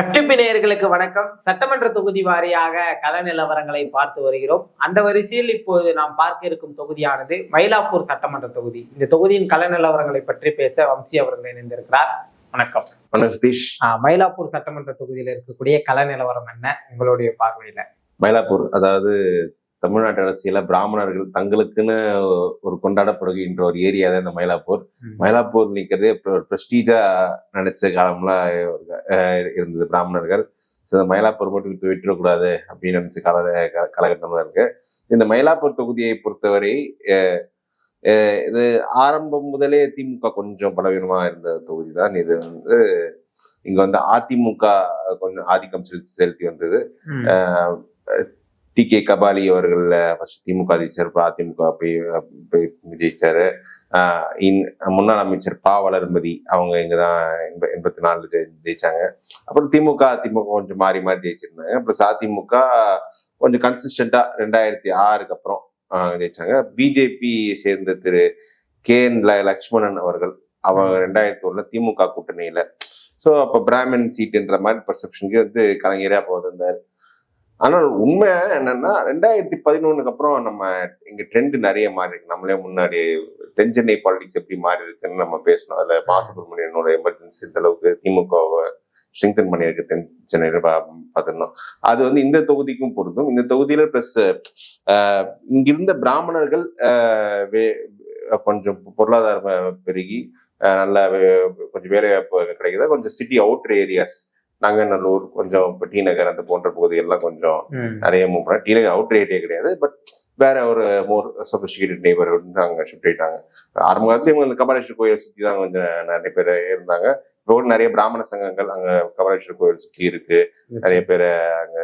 FTP நேயர்களுக்கு வணக்கம். சட்டமன்ற தொகுதி வாரியாக கள நிலவரங்களை பார்த்து வருகிறோம். அந்த வரிசையில் இப்போது நாம் பார்க்க இருக்கும் தொகுதியானது மயிலாப்பூர் சட்டமன்ற தொகுதி. இந்த தொகுதியின் கள நிலவரங்களை பற்றி பேச வம்சி அவர்கள் இணைந்திருக்கிறார். வணக்கம். சதீஷ். மயிலாப்பூர் சட்டமன்ற தொகுதியில் இருக்கக்கூடிய கள நிலவரம் என்ன? உங்களுடைய பார்வையில. மயிலாப்பூர் அதாவது தமிழ்நாட்டு அரசியல பிராமணர்கள் தங்களுக்குன்னு ஒரு கொண்டாடப்படுகின்ற ஒரு ஏரியா தான் இந்த மயிலாப்பூர். மயிலாப்பூர் நிற்கிறதே ஒரு ப்ரெஸ்டீஜா நினைச்ச காலம்லாம் இருந்தது. பிராமணர்கள். ஸோ இந்த மயிலாப்பூர் மட்டும் விட்டு விட்டுறக்கூடாது அப்படின்னு நினைச்ச கால காலகட்டம்லாம் இருக்கு. இந்த மயிலாப்பூர் தொகுதியை பொறுத்தவரை இது ஆரம்பம் முதலே திமுக கொஞ்சம் பலவீனமா இருந்த தொகுதி தான் இது வந்து இங்க வந்து அதிமுக கொஞ்சம் ஆதிக்கம் செலுத்தி செலுத்தி வந்தது. டி கே கபாலி அவர்கள் ஃபர்ஸ்ட் திமுக ஜெயிச்சார் அப்புறம் அதிமுக போய் போய் ஜெயிச்சாரு. இன்- முன்னாள் அமைச்சர் பா வளர்மதி அவங்க இங்க தான் எண்ப எண்பத்தி நாலுல ஜெயி ஜெயிச்சாங்க. அப்புறம் திமுக அதிமுக கொஞ்சம் மாறி மாறி ஜெயிச்சிருந்தாங்க. அப்புறம் அதிமுக கொஞ்சம் கன்சிஸ்டண்டா ரெண்டாயிரத்தி ஆறுக்கு அப்புறம் ஜெயிச்சாங்க. பிஜேபி சேர்ந்த திரு கே என் ல- லக்ஷ்மணன் அவர்கள் அவங்க ரெண்டாயிரத்தி ஒண்ணுல திமுக கூட்டணியில. ஸோ அப்போ பிராமின் சீட்டுன்ற மாதிரி பர்செப்ஷனுக்கு வந்து கலைஞரே அப்போ வந்திருந்தார். ஆனால் உண்மை என்னன்னா ரெண்டாயிரத்தி பதினொன்னுக்கு அப்புறம் நம்ம இங்க ட்ரெண்ட் நிறைய மாறி இருக்கு நம்மளே முன்னாடி தென்சென்னை பாலிடிக்ஸ் எப்படி மாறி இருக்குன்னு நம்ம பேசணும். அதுல மா. சுப்பிரமணியனோட எமர்ஜென்சி இந்த அளவுக்கு திமுகவை ஸ்ட்ரெங்தன் பண்ணியிருக்கு தென் சென்னையில பார்த்திருந்தோம் அது வந்து இந்த தொகுதிக்கும் பொருந்தும். இந்த தொகுதியில பிளஸ் இங்கிருந்த பிராமணர்கள் வே- கொஞ்சம் பொருளாதாரம் பெருகி நல்ல கொஞ்சம் வேலை வாய்ப்பு கிடைக்குது? கொஞ்சம் சிட்டி அவுட்டர் ஏரியாஸ் நாங்கநல்லூர் கொஞ்சம் இப்போ டி நகர் அந்த போன்ற பகுதியெல்லாம் கொஞ்சம் நிறைய மூவ் பண்ணாங்க டி நகர் அவுட்டர் ஏரியா கிடையாது பட் வேற ஒரு மோர் சொபிஸ்டிகேட்டட் நெய்பர்ஹுட் அங்கே ஷிஃப்ட் ஆயிட்டாங்க. ஆரம்ப காலத்துல இவங்க இந்த கபாலீஸ்வரர் கோயில் சுற்றி தான் கொஞ்சம் நிறைய பேர் இருந்தாங்க. இப்போ நிறைய பிராமண சங்கங்கள் அங்க கபாலீஸ்வரர் கோயில் சுற்றி இருக்கு. நிறைய பேர் அங்க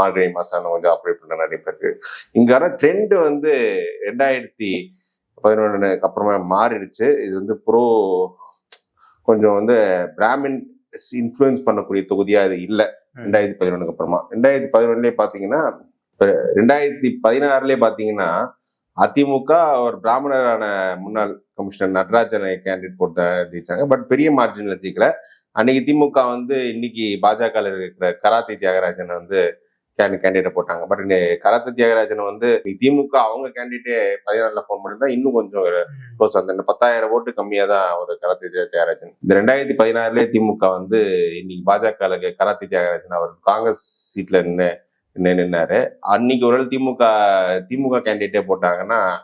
மார்கழி மாசம் கொஞ்சம் ஆப்ரேட் பண்ண நிறைய பேர் இருக்கு. இங்கான ட்ரெண்ட் வந்து ரெண்டாயிரத்தி பதினொன்னுக்கு அப்புறமா மாறிடுச்சு. இது வந்து ப்ரோ கொஞ்சம் வந்து பிராமின் இன்ஃப்ளூயன்ஸ் பண்ணக்கூடிய தொகுதியா இது இல்லை. ரெண்டாயிரத்தி பதினொன்னுக்கு அப்புறமா. ரெண்டாயிரத்தி பதினொன்னுலயே பாத்தீங்கன்னா இப்ப ரெண்டாயிரத்தி பதினாறுலயே பாத்தீங்கன்னா அதிமுக ஒரு பிராமணரான முன்னாள் கமிஷனர் நடராஜனை கேண்டிடேட் போட்டு ஜெயிச்சாங்க பட் பெரிய மார்ஜின்ல ஜெயிக்கல. அன்னைக்கு திமுக வந்து இன்னைக்கு பாஜக இருக்கிற கராத்தே தியாகராஜனை வந்து கேண்டிடேட் போட்டாங்க. பட் கராத்தே தியாகராஜன் வந்து திமுக அவங்க கேண்டிடேட்டே பதினாறுல ஃபோன் பண்ணிருந்தா இன்னும் கொஞ்சம் க்ளோஸ் அந்த பத்தாயிரம் ஓட்டு கம்மியா தான் ஒரு கராத்தே தியா- தியாகராஜன். இந்த ரெண்டாயிரத்தி பதினாறுலயே திமுக வந்து இன்னைக்கு பாஜக கராத்தே தியாகராஜன் அவர் காங்கிரஸ் சீட்ல நின்று நின்னாரு. அன்னைக்கு ஒரு திமுக திமுக கேண்டிடேட்டே போட்டாங்கன்னா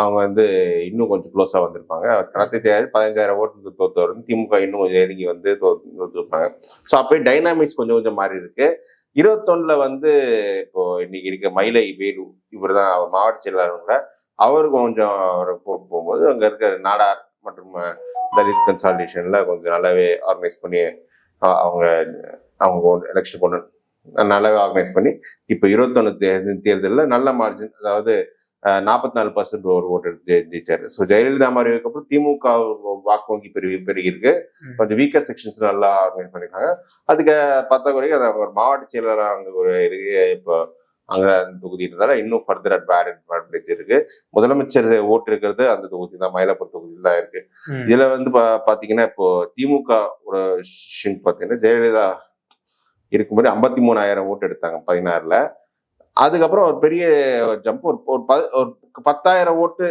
அவங்க வந்து இன்னும் கொஞ்சம் க்ளோஸாக வந்திருப்பாங்க. கடத்தி தேர்தல் பதினஞ்சாயிரம் ஓட்டு தோத்தவர் திமுக இன்னும் கொஞ்சம் இறங்கி வந்து தோத்துருப்பாங்க. ஸோ அப்போயே டைனாமிக்ஸ் கொஞ்சம் கொஞ்சம் மாறி இருக்கு. இருபத்தொன்னில் வந்து இப்போ இன்னைக்கு இருக்க மயிலை வேலு இவர் தான் மாவட்ட செயலாளர் அவர் கொஞ்சம் அவர் போகும்போது அங்கே இருக்க நாடார் மற்றும் தலித் கன்சால்டேஷன்ல கொஞ்சம் நல்லாவே ஆர்கனைஸ் பண்ணி அவங்க அவங்க எலெக்ஷன் கொண்டு நல்லாவே ஆர்கனைஸ் பண்ணி இப்போ இருபத்தொன்னு தேர்தலில் நல்ல மார்ஜின் அதாவது நாற்பத்தி நாலு பர்சன்ட் ஒரு ஓட்டு ஜெயி- ஜெயிச்சாரு. ஸோ ஜெயலலிதா மாறியதுக்கு அப்புறம் திமுக வாக்கு வங்கி பெருகி பெருகி இருக்கு ம். கொஞ்சம் வீக்கர் செக்ஷன்ஸ் நல்லா ஆர்கனைஸ் பண்ணிருக்காங்க அதுக்கு பத்தாக்குறைக்கு அது அவங்க ஒரு மாவட்ட செயலர் அங்க ஒரு இருக்கு இப்போ அங்க அந்த தொகுதி இருந்தாலும் இன்னும் ஃபர்தர் பேட் அட்வான்டேஜ் இருக்கு. முதலமைச்சர் ஓட்டு இருக்கிறது அந்த தொகுதி தான் மயிலாப்பூர் தொகுதியில் தான் இருக்கு. இதுல வந்து பா- பாத்தீங்கன்னா இப்போ திமுக ஒரு ஷின் பாத்தீங்கன்னா ஜெயலலிதா இருக்கும்போது ஐம்பத்தி மூணாயிரம் ஓட்டு எடுத்தாங்க பதினாறுல. அதுக்கப்புறம் ஒரு பெரிய ஜம்ப் ஒரு ஒரு ப- ஒரு பத்தாயிரம் ஓட்டு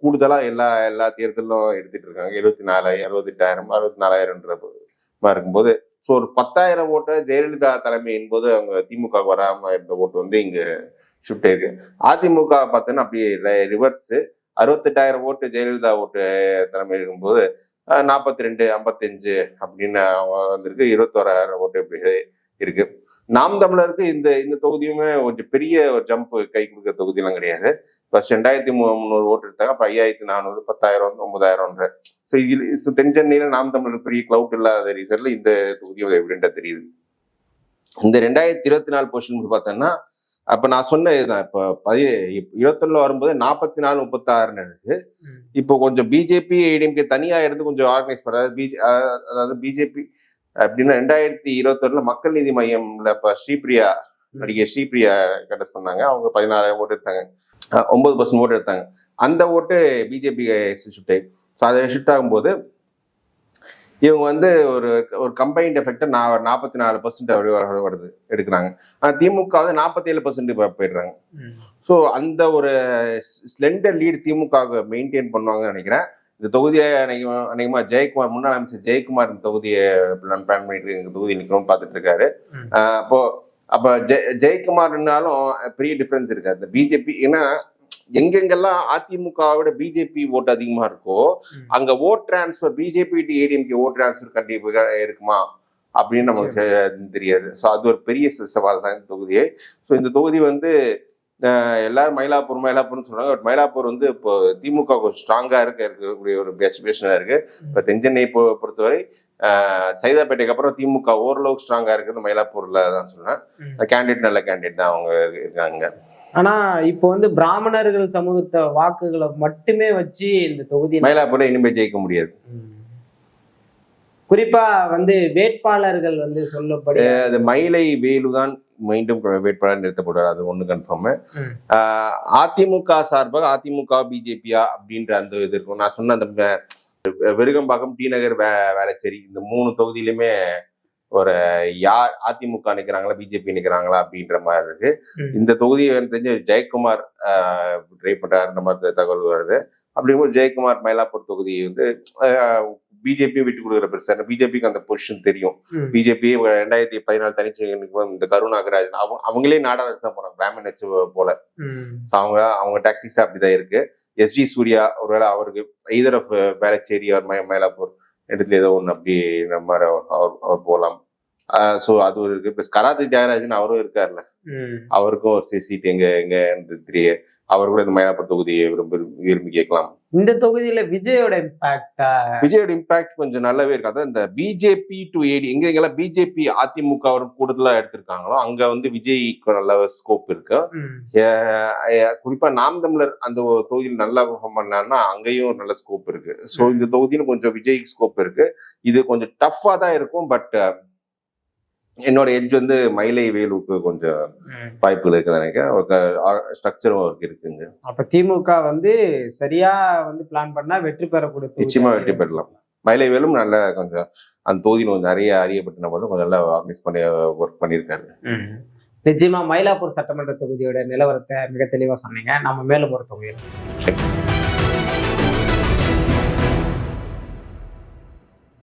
கூடுதலாக எல்லா எல்லா தேர்தலும் எடுத்துட்டு இருக்காங்க. எழுபத்தி நாலாயிரம் அறுபத்தெட்டாயிரம் அறுபத்தி நாலாயிரம்ன்ற இருக்கும்போது ஸோ ஒரு பத்தாயிரம் ஓட்டை ஜெயலலிதா தலைமையின் போது அவங்க திமுக வராமல் இருந்த ஓட்டு வந்து இங்கே ஷிஃப்ட் ஆயிருக்கு. அதிமுக பார்த்தோன்னா அப்படியே ரிவர்ஸு அறுபத்தெட்டாயிரம் ஓட்டு ஜெயலலிதா ஓட்டு தலைமை இருக்கும்போது நாற்பத்தி ரெண்டு ஐம்பத்தஞ்சு அப்படின்னு வந்திருக்கு. இருபத்தோராயிரம் ஓட்டு இப்படி இருக்கு. நாம் தமிழருக்கு இந்த இந்த தொகுதியுமே கொஞ்சம் பெரிய ஒரு ஜம்ப் கை கொடுக்க தொகுதியெல்லாம் கிடையாது. ஃபர்ஸ்ட் ரெண்டாயிரத்தி முந்நூறு ஓட்டு எடுத்தாங்க அப்ப ஐயாயிரத்தி நானூறு பத்தாயிரம் ஒன்பதாயிரம்ன்ற. ஸோ இது so தென்சென்னையில நாம் தமிழர் பெரிய கிளவுட் இல்லாத ரீசன்ல இந்த தொகுதியும் எவிடெண்டா தெரியுது. இந்த ரெண்டாயிரத்தி இருபத்தி நாலு பொசிஷன் பார்த்தோம்னா அப்ப நான் சொன்ன இதுதான் இப்போ பதி இருபத்தொன்னுல வரும்போது நாற்பத்தி நாலு முப்பத்தாறுன்னு இருக்கு. இப்போ கொஞ்சம் பிஜேபி ஏடிஎம்கே தனியா இருந்து கொஞ்சம் ஆர்கனைஸ் பண்ண பிஜே அதாவது பிஜேபி அப்படின்னா ரெண்டாயிரத்தி இருபத்தொன்னுல மக்கள் நீதி மையம்ல இப்ப ஸ்ரீபிரியா நடிகை ஸ்ரீபிரியா கண்டஸ்ட் பண்ணாங்க. அவங்க பதினாறாயிரம் ஓட்டு எடுத்தாங்க. ஒன்பது பர்சன்ட் ஓட்டு எடுத்தாங்க. அந்த ஓட்டு பிஜேபி ஷிஃப்ட் ஆகி ஸோ அதை ஷிஃப்ட் ஆகும்போது இவங்க வந்து ஒரு ஒரு கம்பைன்ட் எஃபெக்ட் நான் நாற்பத்தி நாலு பர்சன்ட் வருது எடுக்கிறாங்க. ஆனா திமுக வந்து நாற்பத்தி ஏழு பர்சன்ட் போயிடுறாங்க. ஸோ அந்த ஒரு ஸ்லெண்டர் லீடு திமுக மெயின்டைன் பண்ணுவாங்கன்னு நினைக்கிறேன். இந்த தொகுதியை அன்னைக்கு அன்னைக்குமா ஜெயக்குமார் முன்னாள் அமைச்சர் ஜெயக்குமார் இந்த தொகுதியை பிளான் பிளான் பண்ணிட்டு எங்க தொகுதி நிற்கணும்னு பார்த்துட்டு இருக்காரு. அப்போ அப்போ ஜெய ஜெயக்குமார்னாலும் பெரிய டிஃபரன்ஸ் இருக்கு. அந்த பிஜேபி ஏன்னா எங்கெங்கெல்லாம் அதிமுகவை விட பிஜேபி ஓட்டு அதிகமா இருக்கோ. அங்க vote transfer BJP to ADMK vote transfer கண்டிப்பா இருக்குமா? அப்படின்னு நமக்கு தெரியாது. ஸோ அது ஒரு பெரிய சவால் தான் இந்த தொகுதியை. ஸோ இந்த தொகுதி வந்து எல்லாரும் மயிலாப்பூர் மயிலாப்பூர்னு சொல்றாங்க. பட் மயிலாப்பூர் வந்து இப்போ திமுக கொஞ்சம் ஸ்ட்ராங்கா இருக்க இருக்கக்கூடிய ஒரு சுச்சுவேஷனா இருக்கு. இப்போ தென்சென்னை பொ- பொறுத்தவரை சைதாப்பேட்டைக்கு அப்புறம் திமுக ஓரளவுக்கு ஸ்ட்ராங்கா இருக்குது மயிலாப்பூர்ல தான் சொன்னேன். கேண்டிடேட் நல்ல கேண்டிடேட் தான் அவங்க இருக்காங்க. ஆனா இப்போ வந்து பிராமணர்கள் சமூகத்தை வாக்குகளை மட்டுமே வச்சு இந்த தொகுதி மயிலாப்பூர்ல இனிமே ஜெயிக்க முடியாது. குறிப்பா வந்து வேட்பாளர்கள் வந்து சொல்லப்படி அது மயிலை வேலு தான் மீண்டும் வேட்பாளர் நிறுத்தப்படுவார். அது ஒண்ணு கன்ஃபார்ம். அதிமுக சார்பாக அதிமுக பிஜேபியா அப்படின்ற அந்த இது இருக்கும். நான் சொன்ன அந்த விருகம்பாக்கம் டி நகர் வே வேளச்சேரி இந்த மூணு தொகுதியிலுமே ஒரு யார் அதிமுக நிக்கிறாங்களா பிஜேபி நிக்கிறாங்களா அப்படின்ற மாதிரி இருக்கு. இந்த தொகுதியை தெரிஞ்சு ஜெயக்குமார் ட்ரை பண்றாருன்ற மாதிரி தகவல் வருது. அப்படிங்கும்போது ஜெயக்குமார் மயிலாப்பூர் தொகுதி வந்து பிஜேபி விட்டு கொடுக்குற பெருசா. பிஜேபிக்கு அந்த பொசிஷன் தெரியும். பிஜேபி ரெண்டாயிரத்தி பதினாலு தனிச்சு இந்த கரு நாகராஜன். அவங்க அவங்களே நாடாளுமன்ற போனாங்க. பிராமண் வச்சு போல. அவங்க அவங்க டாக்டிக்ஸ் அப்படிதான் இருக்கு. எஸ்ஜி சூர்யா ஒருவேளை அவருக்கு எய்தர் ஆஃப் வேளச்சேரி அவர் மய மயிலாப்பூர் இடத்துல ஏதோ ஒன்று அப்படி மாதிரி அவர் அவர் போகலாம் ஸோ அது ஒரு இருக்கு. ப்ளஸ் கராத்தி தியாகராஜன் அவரும் இருக்கார்ல. ம். அவருக்கும் ஒரு சீட் எங்க எங்க தெரிய அவர் கூட இந்த மயிலாப்பூர் தொகுதியை விரும்பி விரும்பி கேட்கலாம். இந்த தொகுதியில விஜயோட இம்பாக்ட் விஜயோட இம்பாக்ட் கொஞ்சம் நல்லாவே இருக்கு. அதான் இந்த பிஜேபி டு ஏடி எங்க எங்கெல்லாம் பிஜேபி அதிமுக கூடுதலா எடுத்திருக்காங்களோ அங்க வந்து விஜய்க்கு நல்ல ஸ்கோப் இருக்கு. குறிப்பா நாம் தமிழர் அந்த தொகுதியில் நல்லா பெர்ஃபார்ம் பண்ணாங்கன்னா அங்கேயும் நல்ல ஸ்கோப் இருக்கு. ஸோ இந்த தொகுதியில கொஞ்சம் விஜய் ஸ்கோப் இருக்கு. இது கொஞ்சம் டஃப்பா தான் இருக்கும் பட் என்னோட எட்ஜ் வந்து மயிலை வேலுக்கு கொஞ்சம் வாய்ப்புகள் இருக்குன்னு நினைக்கிறேன். ஸ்ட்ரக்சரும் அவருக்கு இருக்குங்க. அப்ப திமுக வந்து சரியா வந்து பிளான் பண்ணா வெற்றி பெறக்கூடிய. நிச்சயமா வெற்றி பெறலாம். மயிலை வேலும் நல்ல கொஞ்சம் அந்த தொகுதியில் கொஞ்சம் நிறைய அறியப்பட்ட நபர் கொஞ்சம் நல்லா ஆர்கனைஸ் பண்ணி ஒர்க் பண்ணியிருக்காரு. நிச்சயமா மயிலாப்பூர் சட்டமன்ற தொகுதியோட நிலவரத்தை மிக தெளிவா சொன்னீங்க. நம்ம மேலும் ஒரு தொகுதியில்